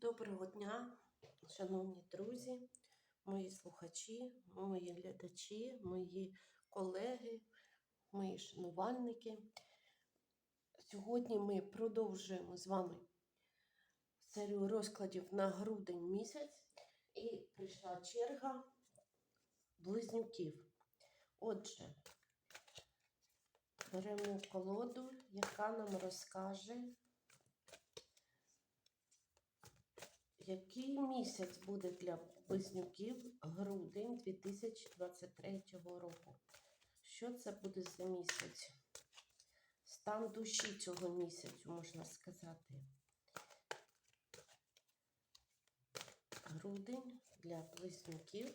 Доброго дня, шановні друзі, мої слухачі, мої глядачі, мої колеги, мої шанувальники. Сьогодні ми продовжуємо з вами серію розкладів на грудень місяць, і прийшла черга близнюків. Отже, беремо колоду, яка нам розкаже. Який місяць буде для близнюків грудень 2023 року? Що це буде за місяць? Стан душі цього місяцю, можна сказати. Грудень для близнюків.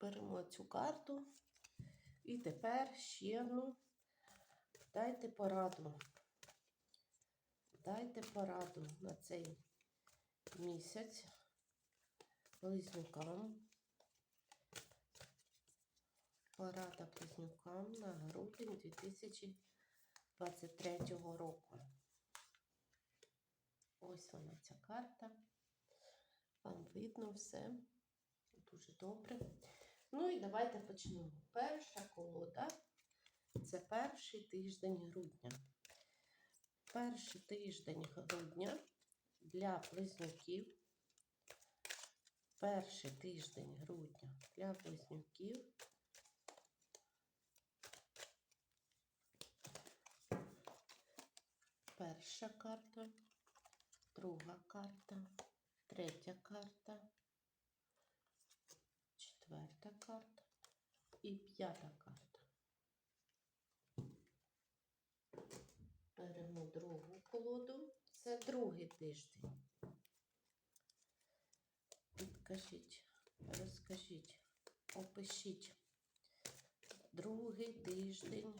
Беремо цю карту. І тепер ще одну. Дайте пораду. Дайте пораду на цей місяць близнюкам. Порада близнюкам на грудень 2023 року. Ось вона ця карта. Вам видно все. Дуже добре. Ну і давайте почнемо. Перша колода це перший тиждень грудня перший тиждень грудня для близнюків. Перший тиждень грудня для близнюків. Перша карта, друга карта, третя карта, четверта карта і п'ята карта. Беремо другу колоду. Це другий тиждень. Підкажіть, розкажіть, опишіть другий тиждень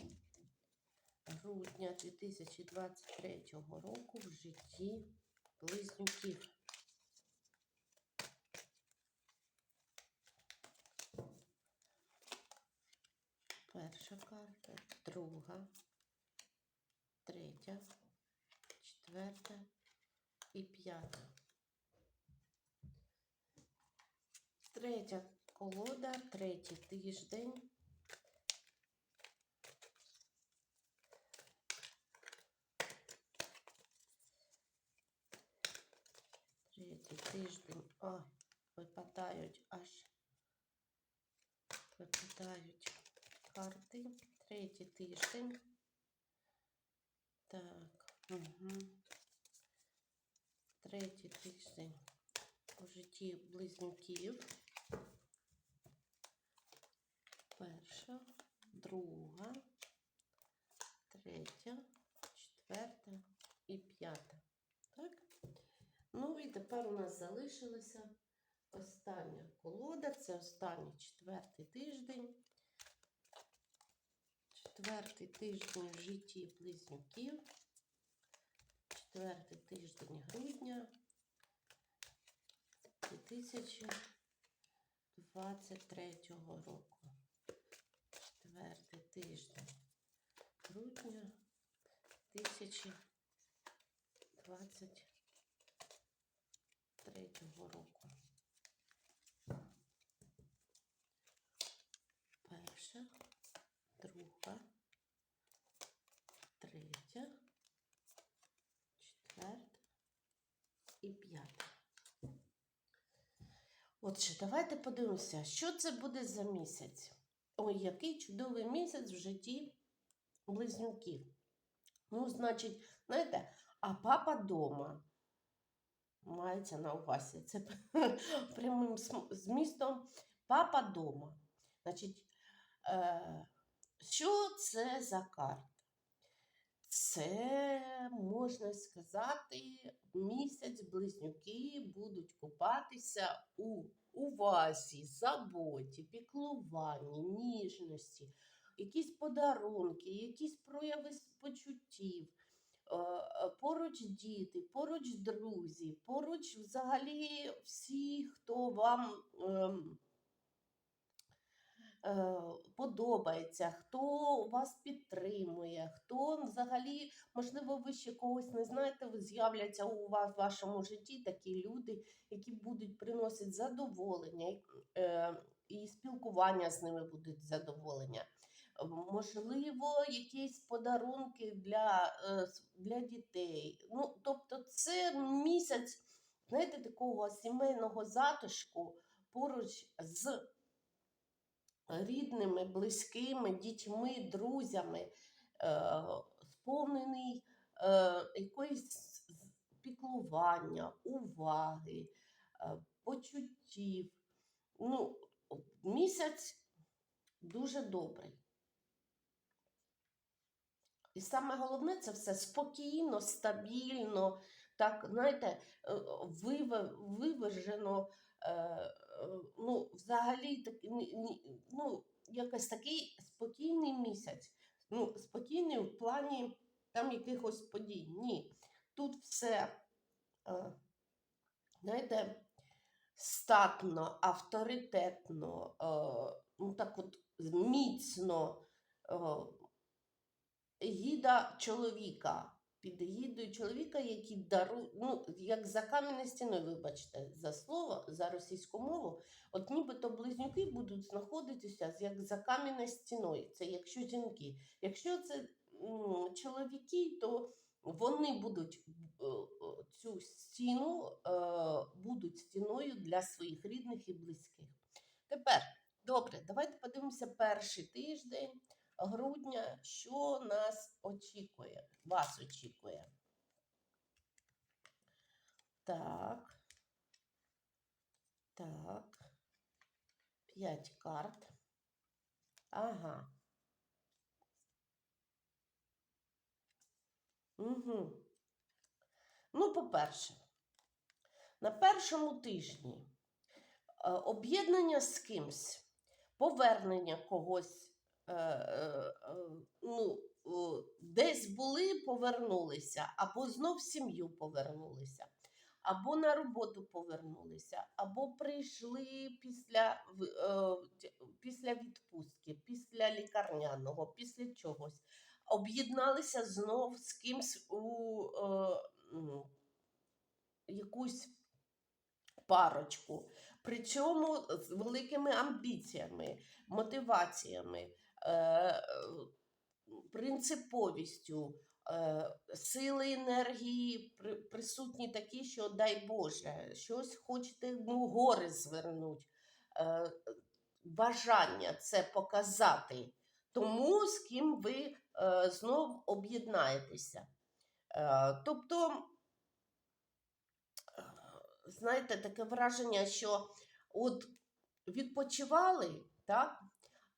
грудня 2023 року в житті близнюків. Перша карта, друга третя, четверта і п'ята. Третя колода, третій тиждень. Третій тиждень. О, випадають аж випадають карти. Третій тиждень. Так, угу. Третій тиждень у житті близнюків. Перша, друга, третя, четверта і п'ята. Так? Ну і тепер у нас залишилася остання колода. Це останній четвертий тиждень четвертий тиждень в житті близнюків, четвертий тиждень грудня 2023 року. Четвертий тиждень грудня 2023 року. Перша друга, третя, четверта і п'ята. Отже, давайте подивимося, що це буде за місяць. Ой, який чудовий місяць в житті близнюків. Ну, значить, знаєте, а папа дома. Мається на увазі. Це прямим змістом папа дома. Значить, е що це за карта? Це, можна сказати, місяць близнюки будуть купатися у увазі, заботі, піклуванні, ніжності, якісь подарунки, якісь прояви почуттів. Е, е, поруч діти, поруч друзі, поруч взагалі всі, хто вам ем, подобається, хто вас підтримує, хто взагалі, можливо, ви ще когось не знаєте, з'являться у вас в вашому житті такі люди, які будуть приносити задоволення, і, е, спілкування з ними будуть задоволення. Е, Можливо, якісь подарунки для, е, для дітей. Ну, тобто, це місяць, знаєте, такого сімейного затишку поруч з рідними, близькими, дітьми, друзями, е, сповнений е, якоїсь піклування, уваги, е, почуттів. Ну, місяць дуже добрий. І саме головне це все спокійно, стабільно, так, знаєте, виважено, ну, взагалі так, ну, якось такий спокійний місяць. Ну, спокійний в плані там якихось подій. Ні. Тут все, е, знаєте, статно, авторитетно, е, ну так от міцно. Е, гіда чоловіка, під гідою чоловіка, який дарує, ну, як за кам'яною стіною, вибачте, за слово, за російську мову, от нібито близнюки будуть знаходитися як за кам'яною стіною. Це якщо жінки. Якщо це м, чоловіки, то вони будуть е, е, цю стіну е, будуть стіною для своїх рідних і близьких. Тепер, добре, давайте подивимося перший тиждень грудня, що нас очікує, вас очікує. Так. Так. П'ять карт. Ага. Угу. Ну, по-перше, на першому тижні е, об'єднання з кимсь, повернення когось, ну, е, десь були, повернулися, або знов в сім'ю повернулися, або на роботу повернулися, або прийшли після, е, після відпустки, після лікарняного, після чогось. Об'єдналися знов з кимсь у е, якусь парочку. Причому з великими амбіціями, мотиваціями, е, е, принциповістю, е, сили енергії присутні такі, що дай Боже, щось хочете ну, гори звернуть. Е, бажання це показати тому, з ким ви е, знов об'єднаєтеся. Е, тобто, е, знаєте, таке враження, що от відпочивали, так?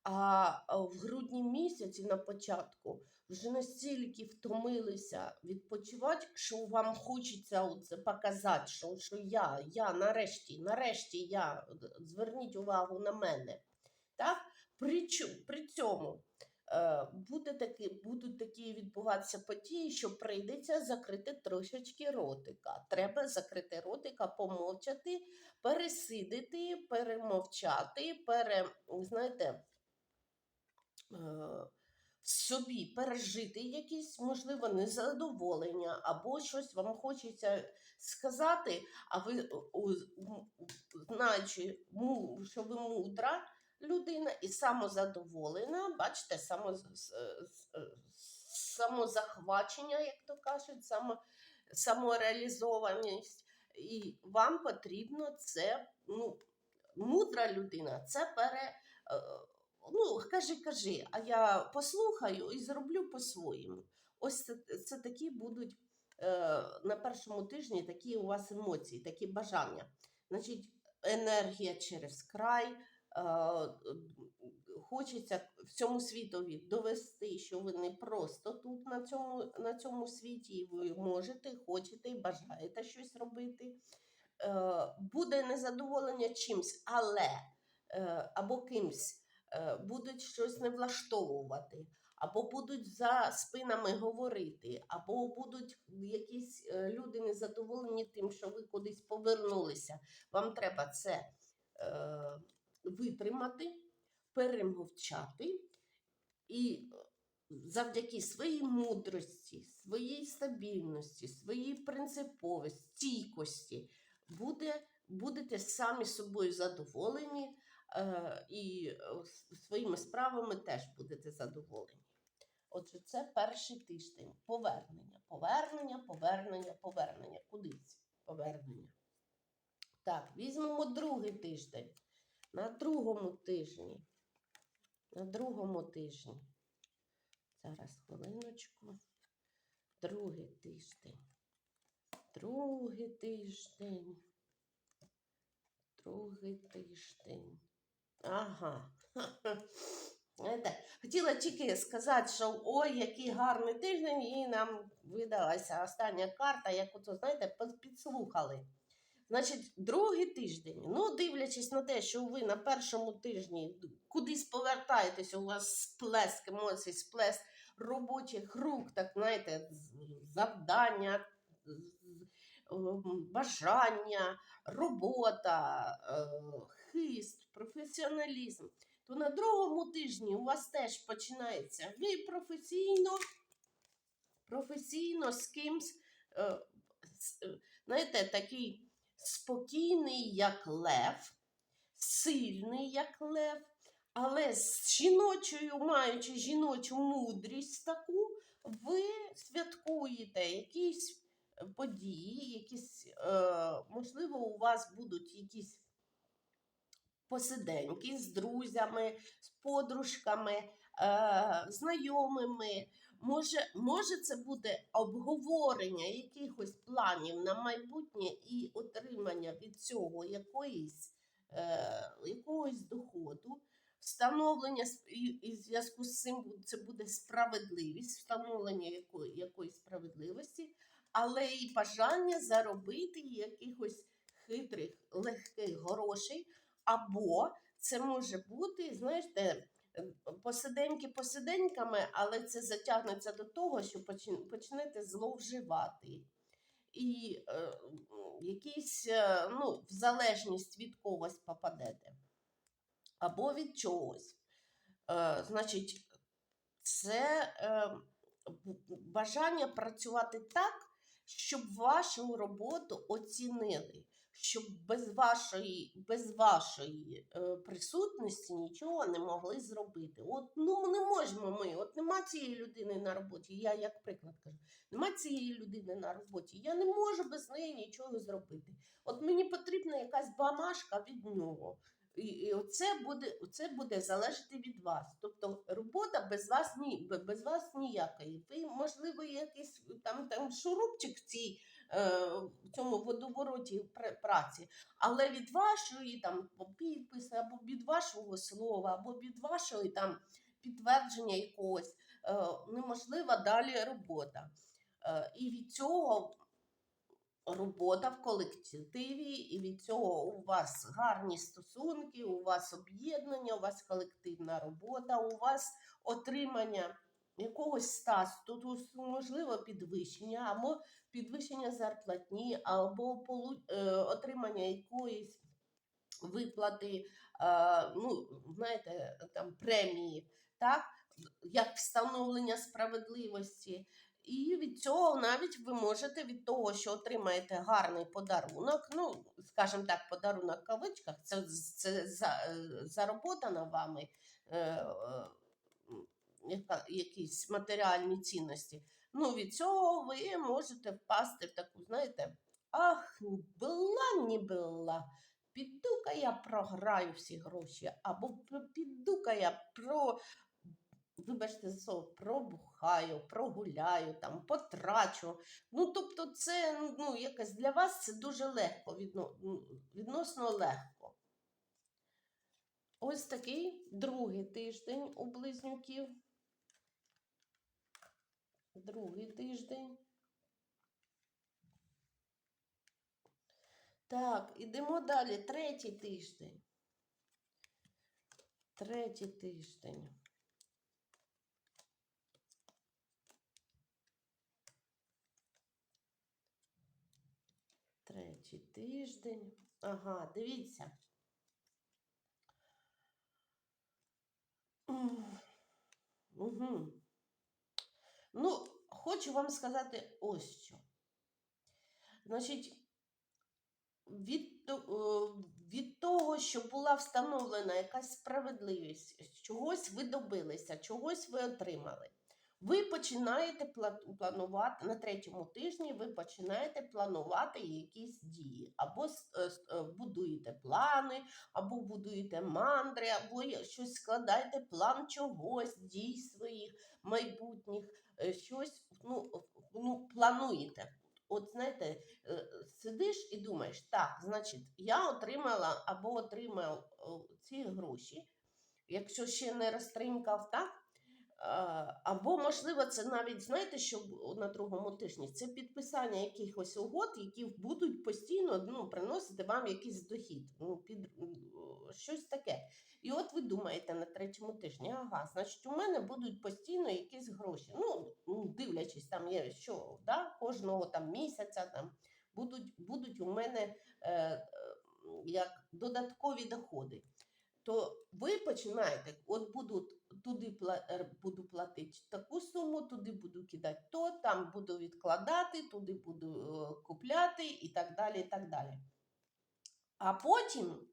А в грудні місяці на початку вже настільки втомилися відпочивати, що вам хочеться оце показати, що, що я, я нарешті, нарешті я, зверніть увагу на мене. Так? При, при цьому е, буде такі, будуть такі відбуватися події, що прийдеться закрити трошечки ротика. Треба закрити ротика, помовчати, пересидити, перемовчати, пере, знаєте, в собі пережити якісь, можливо, незадоволення, або щось вам хочеться сказати, а ви, знаючи, що ви мудра людина і самозадоволена, бачите, самозахвачення, як то кажуть, само, самореалізованість. І вам потрібно це, ну, мудра людина, це пере. Ну, кажи, кажи, а я послухаю і зроблю по-своєму. Ось це, це такі будуть е, на першому тижні такі у вас емоції, такі бажання. Значить, енергія через край. Е, хочеться всьому світові довести, що ви не просто тут на цьому, на цьому світі, і ви можете, хочете і бажаєте щось робити. Е, буде незадоволення чимсь, але е, або кимсь будуть щось не влаштовувати, або будуть за спинами говорити, або будуть якісь е, люди незадоволені тим, що ви кудись повернулися. Вам треба це е, витримати, перемовчати і е, завдяки своїй мудрості, своїй стабільності, своїй принциповості, стійкості буде, будете самі собою задоволені е, і е, своїми справами теж будете задоволені. Отже, це перший тиждень. Повернення, повернення, повернення, повернення. Кудись повернення. Так, візьмемо другий тиждень. На другому тижні. На другому тижні. Зараз хвилиночку. Другий тиждень. Другий тиждень. Другий тиждень. Ага. Хотіла тільки сказати, що ой, який гарний тиждень, і нам видалася остання карта, як ото, знаєте, підслухали. Значить, другий тиждень. Ну, дивлячись на те, що ви на першому тижні кудись повертаєтесь, у вас сплеск емоцій, сплеск робочих рук, так знаєте, завдання, бажання, робота, е, хист, професіоналізм. То на другому тижні у вас теж починається ви професійно, професійно з кимсь, е, е, знаєте, такий спокійний, як лев, сильний, як лев, але з жіночою, маючи жіночу мудрість таку, ви святкуєте якісь події, якісь, е, можливо, у вас будуть якісь посиденьки з друзями, з подружками, е, знайомими. Може, може, це буде обговорення якихось планів на майбутнє і отримання від цього якоїсь, е, якогось доходу, встановлення і, в зв'язку з цим це буде справедливість, встановлення якої, якоїсь справедливості, але і бажання заробити якихось хитрих, легких грошей, або це може бути, знаєте, е, посиденьки посиденьками, але це затягнеться до того, що почнете зловживати. І е, якісь, е, ну, в залежність від когось попадете. Або від чогось. Е, значить, це е, бажання працювати так, щоб вашу роботу оцінили, щоб без вашої, без вашої е, присутності нічого не могли зробити. От ну не можемо ми, от нема цієї людини на роботі. Я як приклад кажу, нема цієї людини на роботі. Я не можу без неї нічого зробити. От мені потрібна якась бамашка від нього. І, і оце буде, це буде залежати від вас. Тобто робота без вас ні, без вас ніякої. Ви, можливо, якийсь там, там шурупчик в цій в цьому водовороті праці, але від вашої там підпису, або від вашого слова, або від вашої там підтвердження якогось е, неможлива далі робота. Е, і від цього робота в колективі, і від цього у вас гарні стосунки, у вас об'єднання, у вас колективна робота, у вас отримання якогось статусу, можливо, підвищення, або підвищення зарплатні, або полу- е, отримання якоїсь виплати, е, ну, знаєте, там премії, так? як встановлення справедливості. І від цього навіть ви можете від того, що отримаєте гарний подарунок, ну, скажімо так, подарунок в кавичках, це, це за, е, зароботана вами якісь матеріальні цінності. Ну, від цього ви можете впасти в таку, знаєте, ах, була не була. Піду-ка я програю всі гроші, або піду-ка я про вибачте за слово, пробухаю, прогуляю, там, потрачу. Ну, тобто, це ну, якось для вас це дуже легко, відно, відносно легко. Ось такий другий тиждень у близнюків. Другий тиждень. Так, ідемо далі. Третій тиждень. Третій тиждень. Третій тиждень. Ага, дивіться. Угу. Ну, хочу вам сказати ось що. Значить, від, е, від того, що була встановлена якась справедливість, чогось ви добилися, чогось ви отримали. Ви починаєте планувати на третьому тижні, ви починаєте планувати якісь дії. Або е, е, будуєте плани, або будуєте мандри, або щось складаєте план чогось, дій своїх майбутніх, щось ну, ну, плануєте. От знаєте, е, сидиш і думаєш, так, значить, я отримала або отримав ці гроші, якщо ще не розтринькав, так? Або, можливо, це навіть, знаєте, що на другому тижні це підписання якихось угод, які будуть постійно ну, приносити вам якийсь дохід, ну, під, щось таке. І от ви думаєте на третьому тижні, ага, значить, у мене будуть постійно якісь гроші. Ну, ну, дивлячись, там є що, да? кожного там місяця там будуть, будуть у мене е, е, як додаткові доходи. То ви починаєте, от буду туди е, буду платити таку суму, туди буду кидати то, там буду відкладати, туди буду е, купляти і так далі. і так далі. А потім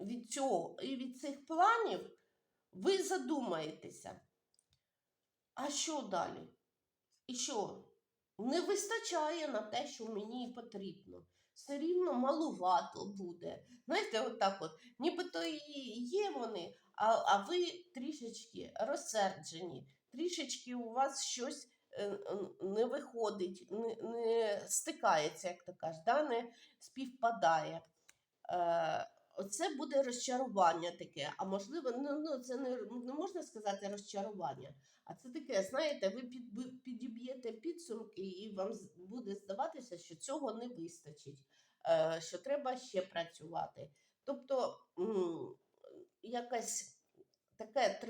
від цього і від цих планів ви задумаєтеся, а що далі? І що? Не вистачає на те, що мені потрібно. Все рівно малувато буде. Знаєте, отак от, нібито і є вони, а, а ви трішечки розсерджені, трішечки у вас щось е, не виходить, не, не стикається, як то кажуть, да? не співпадає. Е, Оце буде розчарування таке. А можливо, ну, ну це не, не можна сказати розчарування. А це таке, знаєте, ви під, підіб'єте підсумки, і вам буде здаватися, що цього не вистачить, е, що треба ще працювати. Тобто якась таке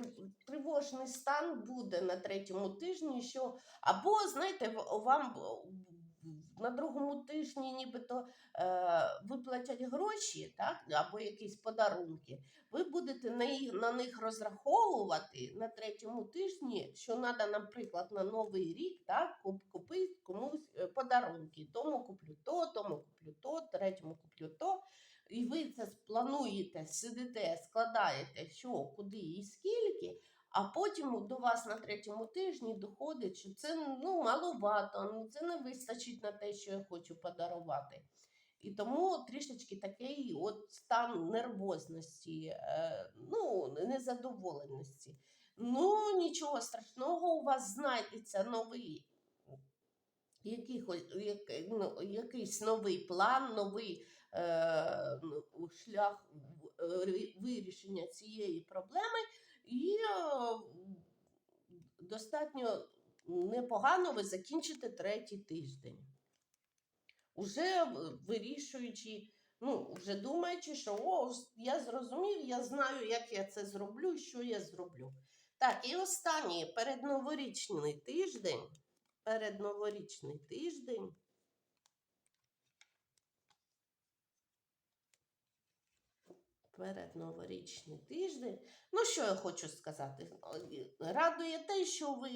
тривожний стан буде на третьому тижні, що або, знаєте, вам на другому тижні нібито е, виплатять гроші, так, або якісь подарунки, ви будете на, на них розраховувати на третьому тижні, що треба, наприклад, на Новий рік так, куп- купити комусь е, подарунки. Тому куплю то, тому куплю то, третьому куплю то. І ви це плануєте, сидите, складаєте, що, куди і скільки, а потім до вас на третьому тижні доходить, що це ну, маловато, ну, це не вистачить на те, що я хочу подарувати. І тому трішечки такий от стан нервозності, е, ну, незадоволеності. Ну, нічого страшного, у вас знайдеться новий якихось, як, ну, якийсь новий план, новий е, ну, шлях е, вирішення цієї проблеми, і е, достатньо непогано ви закінчите третій тиждень. Уже вирішуючи, ну, вже думаючи, що о, я зрозумів, я знаю, як я це зроблю, що я зроблю. Так, і останній передноворічний тиждень. Передноворічний тиждень. Передноворічний тиждень. Ну, що я хочу сказати? Радує те, що ви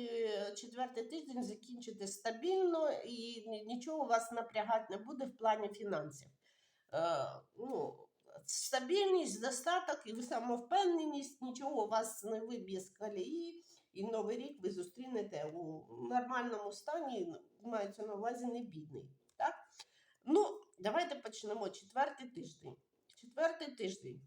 четвертий тиждень закінчите стабільно і нічого вас напрягати не буде в плані фінансів. Е, ну, стабільність, достаток і самовпевненість, нічого вас не виб'є з колії, і Новий рік ви зустрінете у нормальному стані, мається на увазі не бідний. Так? Ну, давайте почнемо. Четвертий тиждень. Четвертий тиждень.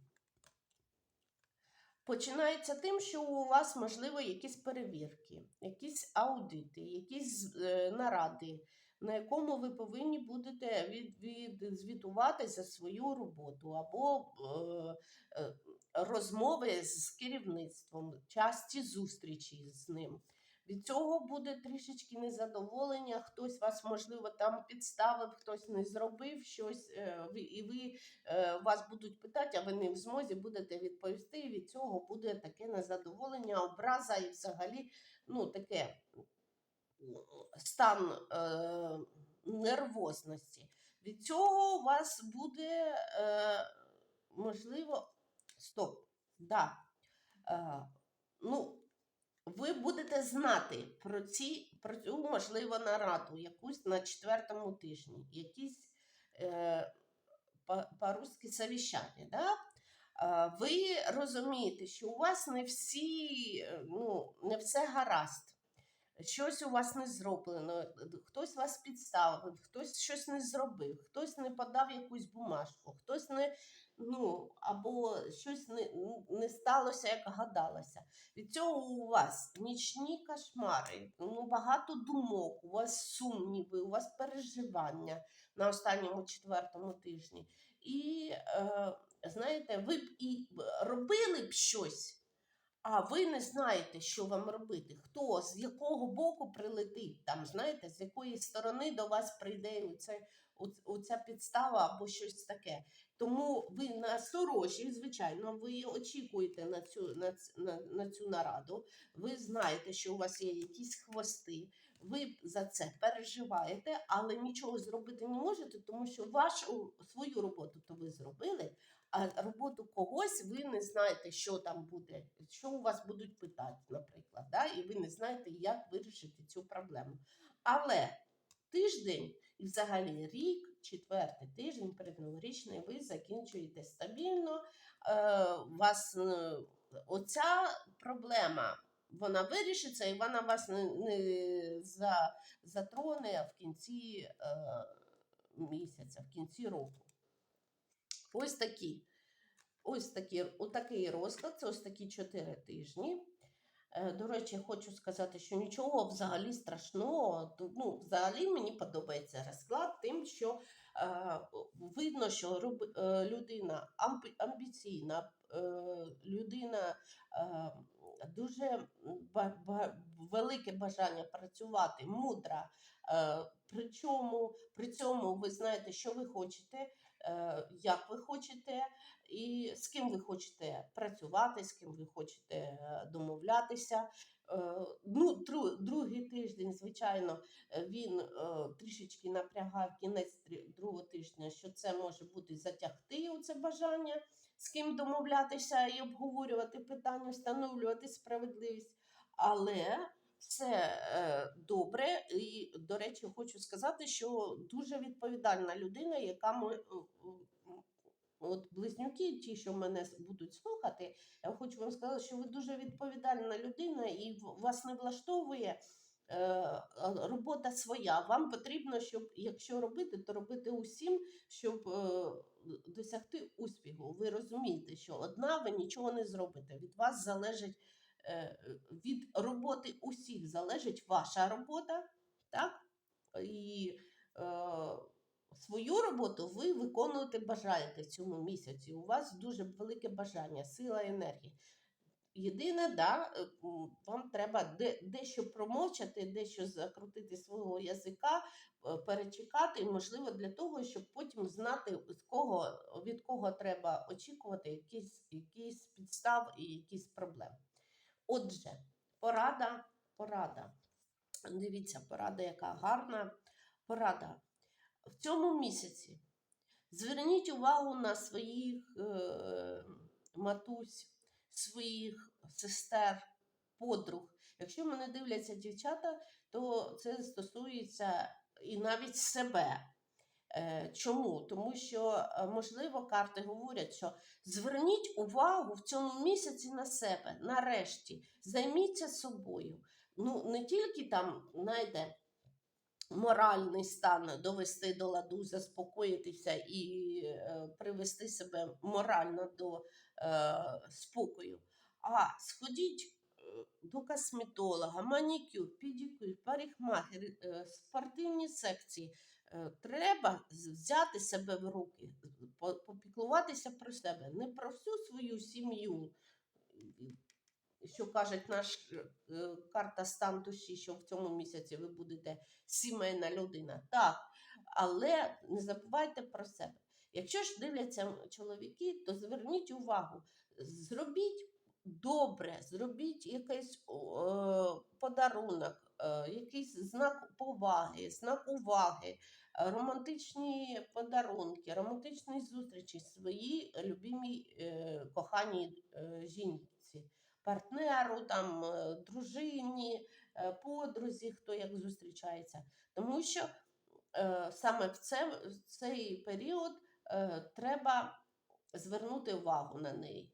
Починається тим, що у вас, можливо, якісь перевірки, якісь аудити, якісь е, наради, на якому ви повинні будете від, від, звітувати за свою роботу, або е, е, розмови з керівництвом, часті зустрічі з ним. Від цього буде трішечки незадоволення, хтось вас, можливо, там підставив, хтось не зробив щось, е, і ви е, вас будуть питати, а ви не в змозі будете відповісти. І від цього буде таке незадоволення, образа і взагалі ну, таке стан е, нервозності. Від цього у вас буде е, можливо. Стоп, да. Е, ну, ви будете знати про, ці, про цю можливо нараду, якусь на четвертому тижні, якісь е, по- по-русски совіщання. Да? Ви розумієте, що у вас не всі, е, ну, не все гаразд. Щось у вас не зроблено, хтось вас підставив, хтось щось не зробив, хтось не подав якусь бумажку, хтось не ну або щось не, не сталося, як гадалося. Від цього у вас нічні кошмари, ну багато думок, у вас сумніви, у вас переживання на останньому четвертому тижні. І е, знаєте, ви б і робили б щось. А ви не знаєте, що вам робити, хто з якого боку прилетить, там, знаєте, з якої сторони до вас прийде оце, оц- оця підстава або щось таке. Тому ви насторожі, звичайно, ви очікуєте на цю, на, на, на цю нараду, ви знаєте, що у вас є якісь хвости, ви за це переживаєте, але нічого зробити не можете, тому що вашу свою роботу то ви зробили, а роботу когось ви не знаєте, що там буде, що у вас будуть питати, наприклад, да? і ви не знаєте, як вирішити цю проблему. Але тиждень і взагалі рік, четвертий тиждень передноворічний, ви закінчуєте стабільно. Е, у вас е, оця проблема. Вона вирішиться і вона вас не, не за, затроне в кінці е, місяця, в кінці року. Ось такі. Ось такі, отакий розклад, це ось такі 4 тижні. Е, До речі, хочу сказати, що нічого взагалі страшного. Ну, взагалі мені подобається розклад тим, що е, видно, що роб- е, людина амбі- амбіційна, е, людина е, дуже ба- ба- велике бажання працювати, мудра. Е, причому при цьому ви знаєте, що ви хочете, як ви хочете і з ким ви хочете працювати, з ким ви хочете е, домовлятися. Е, Ну, другий тиждень, звичайно, е, він е, трішечки напрягав кінець другого тижня, що це може бути затягти оце бажання, з ким домовлятися і обговорювати питання, встановлювати справедливість. Але все е, добре. І, до речі, хочу сказати, що дуже відповідальна людина, яка мо- е, е, От близнюки, ті, що мене будуть слухати, я хочу вам сказати, що ви дуже відповідальна людина і вас не влаштовує е, робота своя. Вам потрібно, щоб якщо робити, то робити усім, щоб е, досягти успіху. Ви розумієте, що одна ви нічого не зробите. Від вас залежить від роботи усіх залежить ваша робота, так? І е, свою роботу ви виконувати бажаєте в цьому місяці. У вас дуже велике бажання, сила, енергія. Єдине, да, е, вам треба де, дещо промовчати, дещо закрутити свого язика, е, перечекати, можливо, для того, щоб потім знати, з кого, від кого треба очікувати якісь, якісь підстав і якісь проблеми. Отже, порада, порада. Дивіться, порада, яка гарна порада. В цьому місяці зверніть увагу на своїх е, матусь, своїх сестер, подруг. Якщо мене дивляться дівчата, то це стосується і навіть себе. Е, Чому? Тому що, е, можливо, карти говорять, що зверніть увагу в цьому місяці на себе, нарешті, займіться собою. Ну, не тільки там, знаєте, моральний стан довести до ладу, заспокоїтися і е, привести себе морально до е, спокою. А сходіть до косметолога, манікюр, педикюр, парикмахер, спортивні секції. Е, Треба взяти себе в руки, попіклуватися про себе, не про всю свою сім'ю. Що кажуть наш е, карта стан душі, що в цьому місяці ви будете сімейна людина. Так, але не забувайте про себе. Якщо ж дивляться чоловіки, то зверніть увагу, зробіть добре, зробіть якийсь о, подарунок, е, якийсь знак поваги, знак уваги, е, романтичні подарунки, романтичні зустрічі своїй любимій е, коханій е, жінці. партнеру, там, е, дружині, е, подрузі, хто як зустрічається. Тому що е, саме в, це, в цей період е, треба звернути увагу на неї.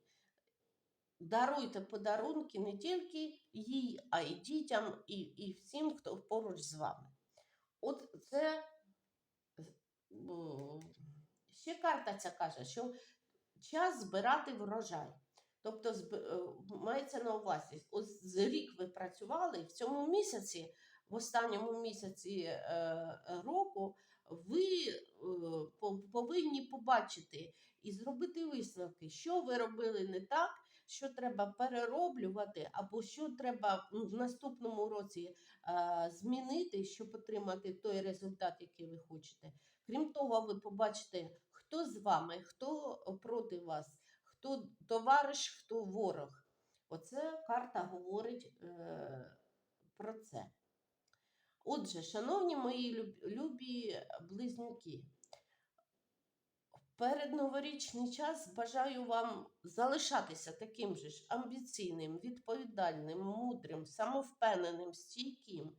Даруйте подарунки не тільки їй, а й дітям, і, і всім, хто поруч з вами. От це ще карта ця каже, що час збирати врожай. Тобто, е, мається на увазі, ось рік ви працювали, і в цьому місяці, в останньому місяці е, року, ви е, повинні побачити і зробити висновки, що ви робили не так, що треба перероблювати, або що треба в наступному році е, змінити, щоб отримати той результат, який ви хочете. Крім того, ви побачите, хто з вами, хто проти вас, хто товариш, хто ворог. Оце карта говорить е, про це. Отже, шановні мої любі близнюки, передноворічний час бажаю вам залишатися таким же ж амбіційним, відповідальним, мудрим, самовпевненим, стійким,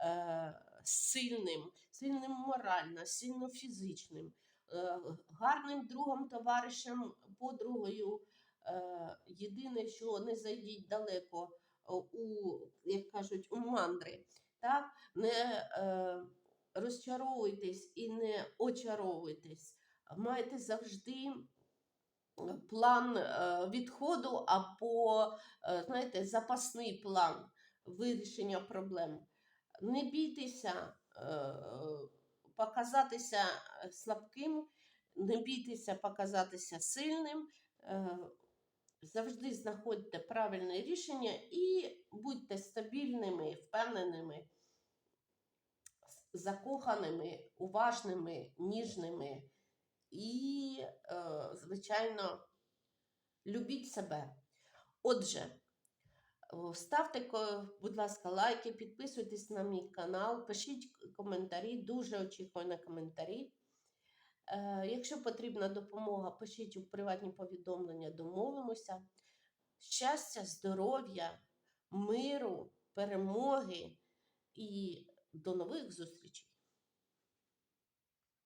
е, сильним, сильним морально, сильно фізичним, е, гарним другом, товаришем, подругою. Е, єдине, що не зайдіть далеко е, у, як кажуть, у мандри. Так? Не е, розчаровуйтесь і не очаровуйтесь. Майте завжди план е, відходу або, е, знаєте, запасний план вирішення проблем. Не бійтеся е, показатися слабким, не бійтеся показатися сильним. Завжди знаходьте правильне рішення і будьте стабільними, впевненими, закоханими, уважними, ніжними і, е, звичайно, любіть себе. Отже, ставте, будь ласка, лайки, підписуйтесь на мій канал, пишіть коментарі, дуже очікую на коментарі. Е, Якщо потрібна допомога, пишіть у приватні повідомлення, домовимося. Щастя, здоров'я, миру, перемоги і до нових зустрічей!